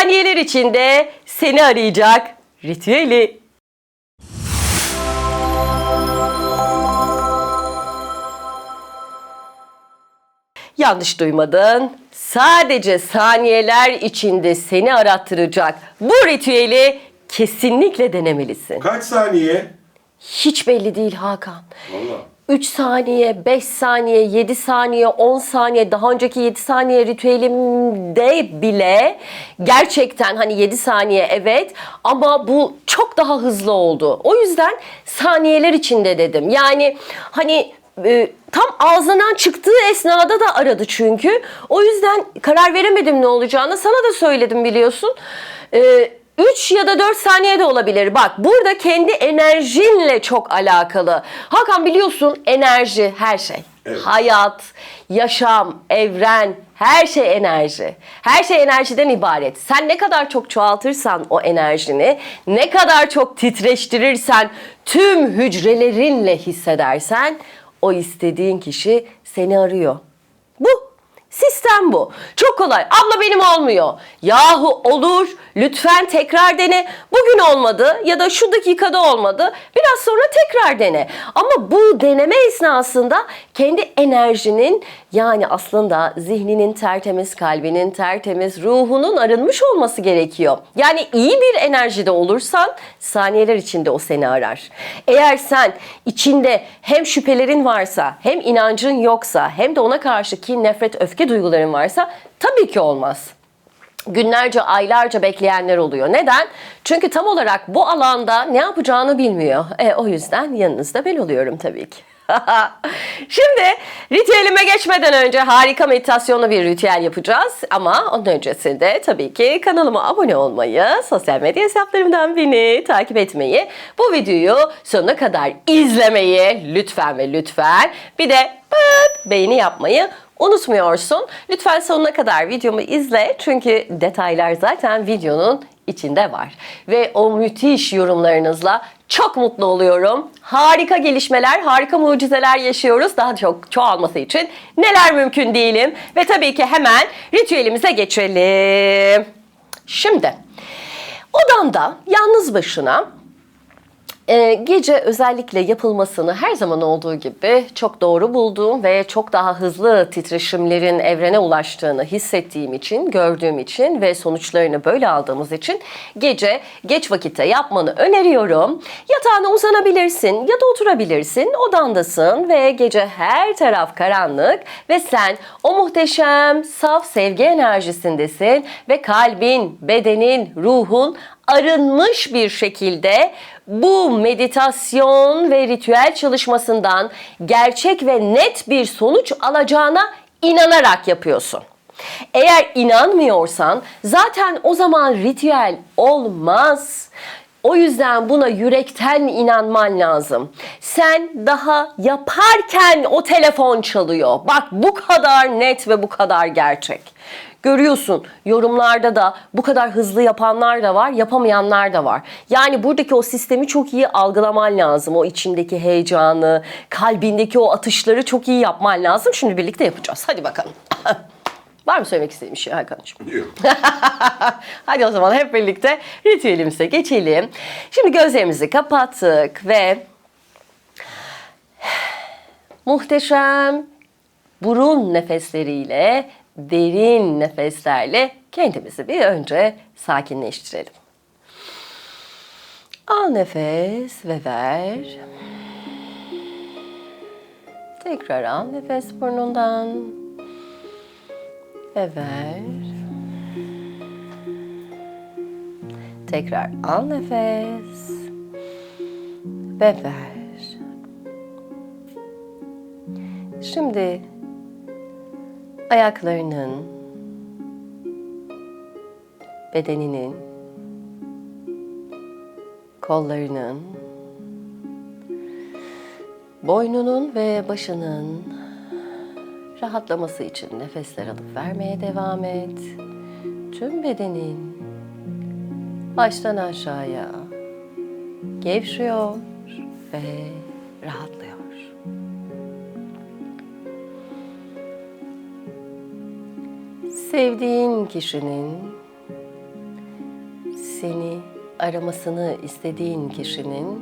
saniyeler içinde seni arayacak ritüeli. Yanlış duymadın. Sadece saniyeler içinde seni arattıracak bu ritüeli kesinlikle denemelisin. Kaç saniye? Hiç belli değil Hakan. Valla. 3 saniye, 5 saniye, 7 saniye, 10 saniye daha önceki 7 saniye ritüelimde bile gerçekten hani 7 saniye evet ama bu çok daha hızlı oldu. O yüzden saniyeler içinde dedim. Yani hani e, tam ağzından çıktığı esnada da aradı çünkü. O yüzden karar veremedim ne olacağını. Sana da söyledim biliyorsun. E, 3 ya da 4 saniye de olabilir. Bak burada kendi enerjinle çok alakalı. Hakan biliyorsun enerji her şey. Evet. Hayat, yaşam, evren, her şey enerji. Her şey enerjiden ibaret. Sen ne kadar çok çoğaltırsan o enerjini, ne kadar çok titreştirirsen, tüm hücrelerinle hissedersen o istediğin kişi seni arıyor. Bu. Sistem bu. Çok kolay. Abla benim olmuyor. Yahu olur. Lütfen tekrar dene. Bugün olmadı ya da şu dakikada olmadı. Biraz sonra tekrar dene. Ama bu deneme esnasında kendi enerjinin yani aslında zihninin tertemiz, kalbinin tertemiz, ruhunun arınmış olması gerekiyor. Yani iyi bir enerjide olursan saniyeler içinde o seni arar. Eğer sen içinde hem şüphelerin varsa, hem inancın yoksa, hem de ona karşı kin, nefret, öfke duyguların varsa tabii ki olmaz günlerce, aylarca bekleyenler oluyor. Neden? Çünkü tam olarak bu alanda ne yapacağını bilmiyor. E, o yüzden yanınızda ben oluyorum tabii ki. Şimdi ritüelime geçmeden önce harika meditasyonlu bir ritüel yapacağız. Ama onun öncesinde tabii ki kanalıma abone olmayı, sosyal medya hesaplarımdan beni takip etmeyi, bu videoyu sonuna kadar izlemeyi lütfen ve lütfen bir de beğeni yapmayı unutmuyorsun. Lütfen sonuna kadar videomu izle çünkü detaylar zaten videonun içinde var. Ve o müthiş yorumlarınızla çok mutlu oluyorum. Harika gelişmeler, harika mucizeler yaşıyoruz. Daha çok çoğalması için neler mümkün değilim. Ve tabii ki hemen ritüelimize geçelim. Şimdi odanda yalnız başına ee, gece özellikle yapılmasını her zaman olduğu gibi çok doğru bulduğum ve çok daha hızlı titreşimlerin evrene ulaştığını hissettiğim için, gördüğüm için ve sonuçlarını böyle aldığımız için gece geç vakitte yapmanı öneriyorum. Yatağına uzanabilirsin ya da oturabilirsin, odandasın ve gece her taraf karanlık ve sen o muhteşem saf sevgi enerjisindesin ve kalbin, bedenin, ruhun arınmış bir şekilde bu meditasyon ve ritüel çalışmasından gerçek ve net bir sonuç alacağına inanarak yapıyorsun. Eğer inanmıyorsan zaten o zaman ritüel olmaz. O yüzden buna yürekten inanman lazım. Sen daha yaparken o telefon çalıyor. Bak bu kadar net ve bu kadar gerçek. Görüyorsun yorumlarda da bu kadar hızlı yapanlar da var, yapamayanlar da var. Yani buradaki o sistemi çok iyi algılaman lazım. O içindeki heyecanı, kalbindeki o atışları çok iyi yapman lazım. Şimdi birlikte yapacağız. Hadi bakalım. Var mı söylemek istediğin bir şey Hakan'cığım? Yok. Hadi o zaman hep birlikte ritüelimize geçelim. Şimdi gözlerimizi kapattık ve muhteşem burun nefesleriyle, derin nefeslerle kendimizi bir önce sakinleştirelim. Al nefes ve ver. Tekrar al nefes burnundan ve ver. Tekrar al nefes ve ver. Şimdi ayaklarının, bedeninin, kollarının, boynunun ve başının rahatlaması için nefesler alıp vermeye devam et. Tüm bedenin baştan aşağıya gevşiyor ve rahatlıyor. Sevdiğin kişinin seni aramasını istediğin kişinin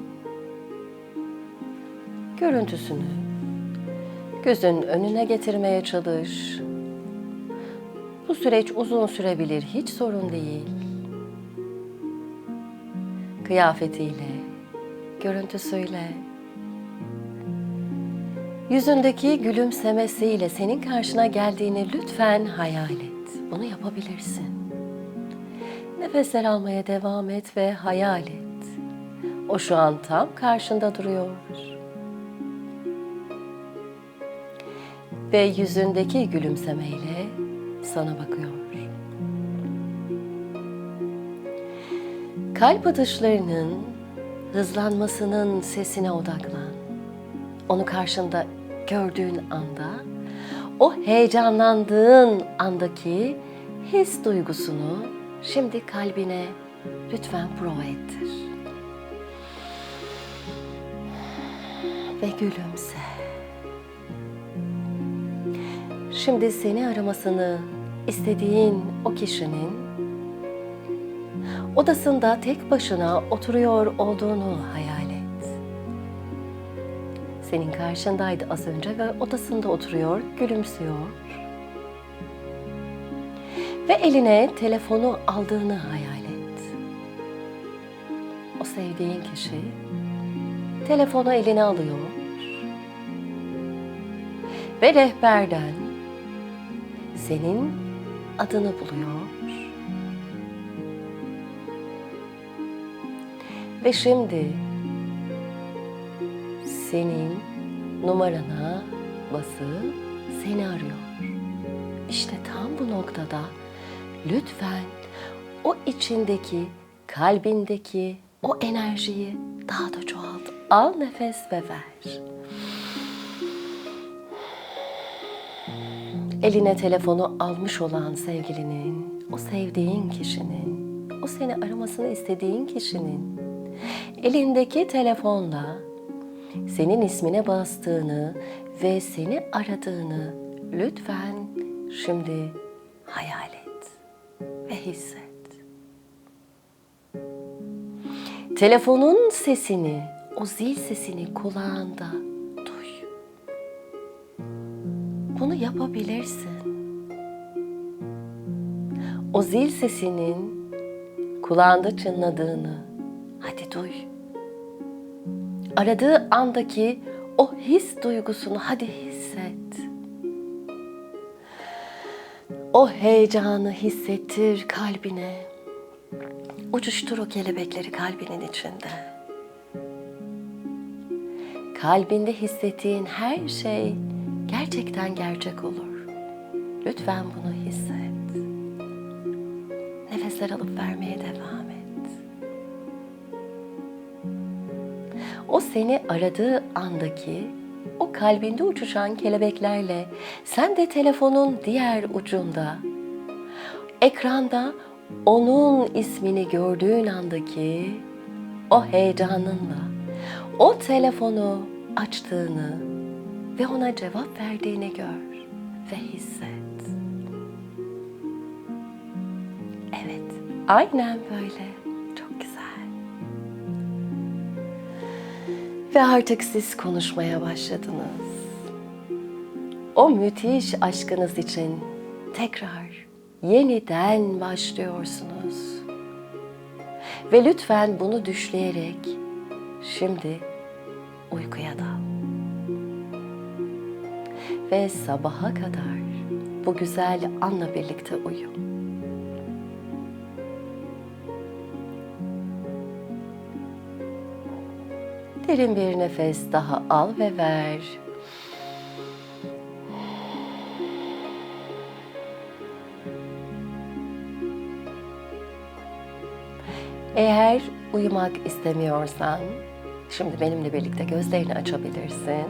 görüntüsünü gözün önüne getirmeye çalış. Bu süreç uzun sürebilir, hiç sorun değil. Kıyafetiyle, görüntüsüyle, yüzündeki gülümsemesiyle senin karşına geldiğini lütfen hayal et. Bunu yapabilirsin. Nefesler almaya devam et ve hayal et. O şu an tam karşında duruyor. Ve yüzündeki gülümsemeyle sana bakıyor. Kalp atışlarının hızlanmasının sesine odaklan. Onu karşında gördüğün anda, o heyecanlandığın andaki his duygusunu şimdi kalbine lütfen prova ettir. Ve gülümse. Şimdi seni aramasını istediğin o kişinin odasında tek başına oturuyor olduğunu hayal. Senin karşındaydı az önce ve odasında oturuyor, gülümsüyor. Ve eline telefonu aldığını hayal et. O sevdiğin kişi telefonu eline alıyor ve rehberden senin adını buluyor. Ve şimdi senin numarana basıp seni arıyor. İşte tam bu noktada lütfen o içindeki, kalbindeki o enerjiyi daha da çoğalt. Al nefes ve ver. Eline telefonu almış olan sevgilinin, o sevdiğin kişinin, o seni aramasını istediğin kişinin elindeki telefonla senin ismine bastığını ve seni aradığını lütfen şimdi hayal et ve hisset. Telefonun sesini, o zil sesini kulağında duy. Bunu yapabilirsin. O zil sesinin kulağında çınladığını hadi duy. Aradığı andaki o his duygusunu hadi hisset. O heyecanı hissettir kalbine. Uçuştur o kelebekleri kalbinin içinde. Kalbinde hissettiğin her şey gerçekten gerçek olur. Lütfen bunu hisset. Nefesler alıp vermeye devam O seni aradığı andaki o kalbinde uçuşan kelebeklerle sen de telefonun diğer ucunda ekranda onun ismini gördüğün andaki o heyecanınla o telefonu açtığını ve ona cevap verdiğini gör ve hisset. Evet, aynen böyle. Ve artık siz konuşmaya başladınız. O müthiş aşkınız için tekrar yeniden başlıyorsunuz. Ve lütfen bunu düşleyerek şimdi uykuya dal. Ve sabaha kadar bu güzel anla birlikte uyu. Derin bir nefes daha al ve ver. Eğer uyumak istemiyorsan, şimdi benimle birlikte gözlerini açabilirsin.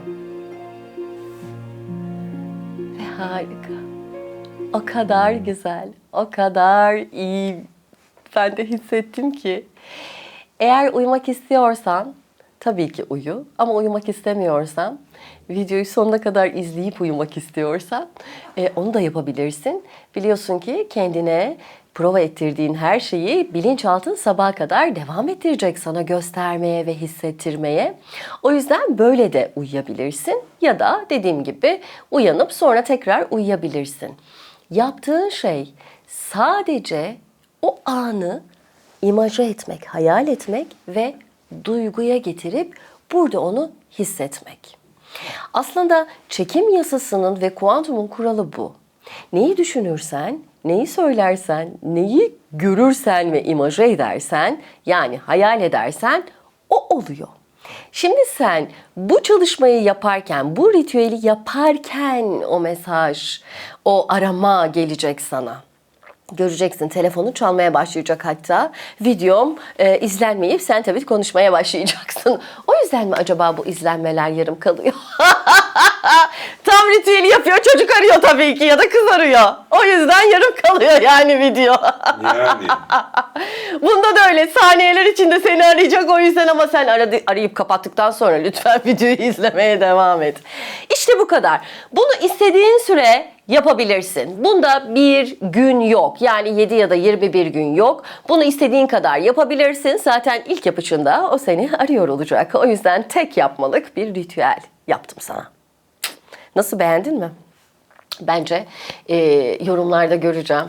Ve harika. O kadar güzel, o kadar iyi ben de hissettim ki. Eğer uyumak istiyorsan tabii ki uyu ama uyumak istemiyorsan videoyu sonuna kadar izleyip uyumak istiyorsan e, onu da yapabilirsin. Biliyorsun ki kendine prova ettirdiğin her şeyi bilinçaltın sabaha kadar devam ettirecek sana göstermeye ve hissettirmeye. O yüzden böyle de uyuyabilirsin ya da dediğim gibi uyanıp sonra tekrar uyuyabilirsin. Yaptığın şey sadece o anı imaje etmek, hayal etmek ve duyguya getirip burada onu hissetmek. Aslında çekim yasasının ve kuantumun kuralı bu. Neyi düşünürsen, neyi söylersen, neyi görürsen ve imaje edersen, yani hayal edersen o oluyor. Şimdi sen bu çalışmayı yaparken, bu ritüeli yaparken o mesaj, o arama gelecek sana. Göreceksin telefonu çalmaya başlayacak hatta. Videom e, izlenmeyip sen tabii konuşmaya başlayacaksın. O yüzden mi acaba bu izlenmeler yarım kalıyor? Tam ritüeli yapıyor çocuk arıyor tabii ki ya da kız arıyor. O yüzden yarım kalıyor yani video. Yani. Bunda da öyle saniyeler içinde seni arayacak o yüzden ama sen aradı, arayıp kapattıktan sonra lütfen videoyu izlemeye devam et. İşte bu kadar. Bunu istediğin süre yapabilirsin. Bunda bir gün yok. Yani 7 ya da 21 gün yok. Bunu istediğin kadar yapabilirsin. Zaten ilk yapışında o seni arıyor olacak. O yüzden tek yapmalık bir ritüel yaptım sana. Nasıl beğendin mi? Bence e, yorumlarda göreceğim.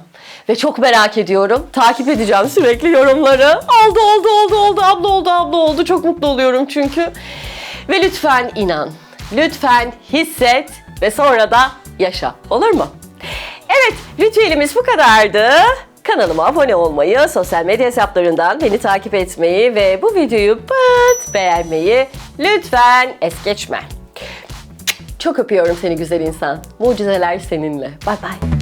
Ve çok merak ediyorum. Takip edeceğim sürekli yorumları. Oldu oldu oldu oldu abla oldu abla oldu. Çok mutlu oluyorum çünkü. Ve lütfen inan. Lütfen hisset ve sonra da yaşa. Olur mu? Evet ritüelimiz bu kadardı. Kanalıma abone olmayı, sosyal medya hesaplarından beni takip etmeyi ve bu videoyu pıt beğenmeyi lütfen es geçme. Çok öpüyorum seni güzel insan. Mucizeler seninle. Bay bay.